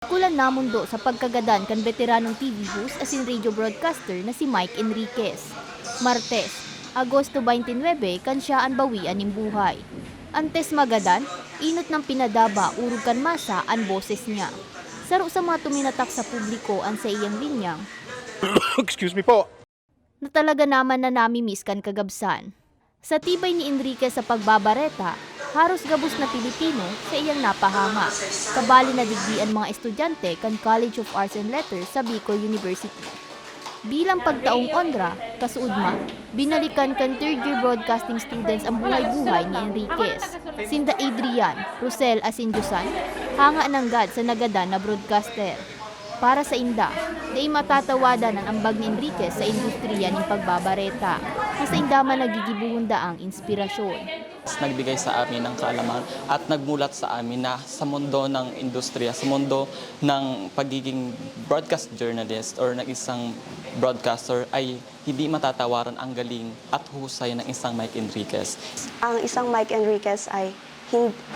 Kulan namundo sa pagkagadan kan veteranong TV host as in radio broadcaster na si Mike Enriquez. Martes, Agosto 29, kan siya ang bawian ng buhay. Antes magadan, inot ng pinadaba urog kan masa ang boses niya. Saro sa mga tuminatak sa publiko ang sa iyang linyang, Excuse me po. na talaga naman na nami-miss kan kagabsan. Sa tibay ni Enriquez sa pagbabareta, haros gabos na Pilipino sa iyang napahanga. Kabali na digdian mga estudyante kan College of Arts and Letters sa Bicol University. Bilang pagtaong onra, kasuudma, binalikan kan third year broadcasting students ang buhay-buhay ni Enriquez. Sinda Adrian, Rosel Asinjusan, hanga ng God sa nagadan na broadcaster. Para sa inda, di matatawadan ang ambag ni Enriquez sa industriya ng pagbabareta. Na sa inda man nagigibuhunda ang inspirasyon. Nagbigay sa amin ng kaalaman at nagmulat sa amin na sa mundo ng industriya, sa mundo ng pagiging broadcast journalist or ng isang broadcaster ay hindi matatawaran ang galing at husay ng isang Mike Enriquez. Ang isang Mike Enriquez ay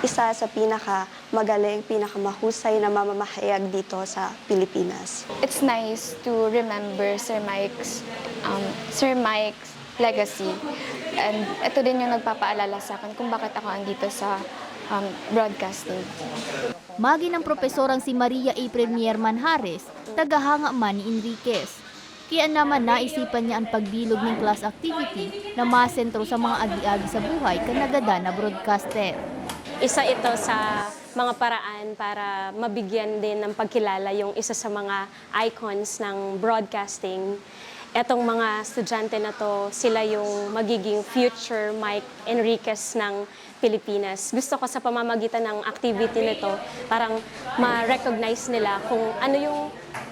isa sa pinaka magaling, pinaka mahusay na mamamahayag dito sa Pilipinas. it's nice to remember Sir Mike's um, Sir Mike's legacy. And ito din yung nagpapaalala sa akin kung bakit ako andito sa um, broadcasting. Magi ng profesorang si Maria April Mierman Harris, tagahanga man ni Enriquez. Kaya naman naisipan niya ang pagbilog ng class activity na masentro sa mga agi-agi sa buhay kanagada na broadcaster. isa ito sa mga paraan para mabigyan din ng pagkilala yung isa sa mga icons ng broadcasting. Etong mga estudyante na to, sila yung magiging future Mike Enriquez ng Pilipinas. Gusto ko sa pamamagitan ng activity nito, parang ma-recognize nila kung ano yung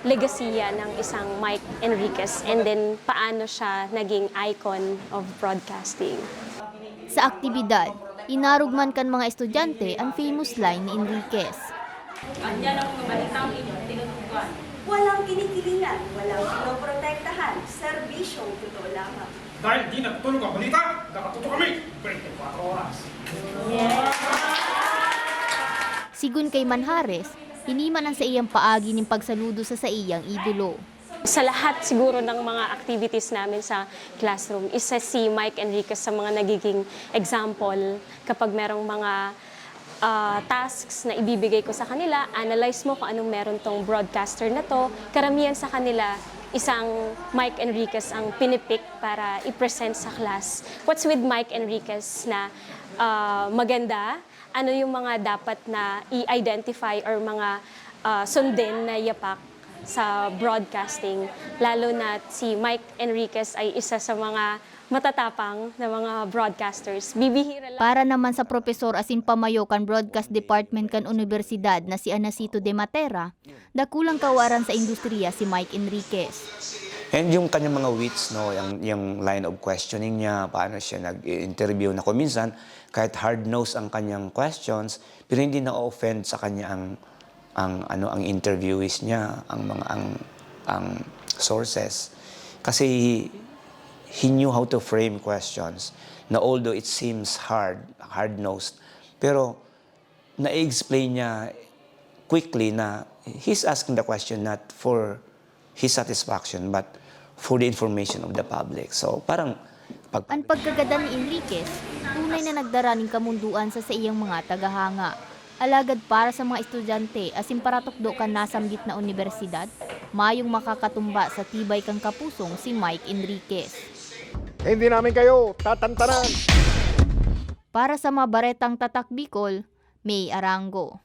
legasiya ng isang Mike Enriquez and then paano siya naging icon of broadcasting. Sa aktibidad, inarugman kan mga estudyante ang famous line ni Enriquez. Walang kinikilingan, walang pinoprotektahan, serbisyong totoo lamang. Dahil di natutulog ang balita, nakatuto kami 24 oras. Sigun kay Manhares, hiniman ang sa iyang paagi ng pagsaludo sa sa iyang idolo. sa lahat siguro ng mga activities namin sa classroom, isa si Mike Enriquez sa mga nagiging example kapag merong mga ah, tasks na ibibigay ko sa kanila, analyze mo kung anong meron tong broadcaster na to. Karamihan sa kanila, isang Mike Enriquez ang pinipick para i-present sa class. What's with Mike Enriquez na ah, maganda? Ano yung mga dapat na i-identify or mga ah, sundin na yapak sa broadcasting, lalo na si Mike Enriquez ay isa sa mga matatapang na mga broadcasters. Bibihira lang. Para naman sa profesor asin pamayo kan broadcast department kan universidad na si Anacito de Matera, dakulang kawaran sa industriya si Mike Enriquez. And yung kanyang mga wits, no, yung, yung line of questioning niya, paano siya nag-interview na kung minsan, kahit hard-nosed ang kanyang questions, pero hindi na-offend sa kanya ang, ang, ano, ang interviewees niya, ang mga, ang, ang sources. Kasi he knew how to frame questions na although it seems hard, hard-nosed, pero na-explain niya quickly na he's asking the question not for his satisfaction but for the information of the public. So parang pag Ang pagkagada ni Enriquez, tunay na nagdara ng kamunduan sa sa iyang mga tagahanga. Alagad para sa mga estudyante asin para tukdo kan nasamgit na universidad, mayong makakatumba sa tibay kang kapusong si Mike Enriquez. Hindi namin kayo tatantanan. Para sa mga baretang tatak Bicol, May Arango.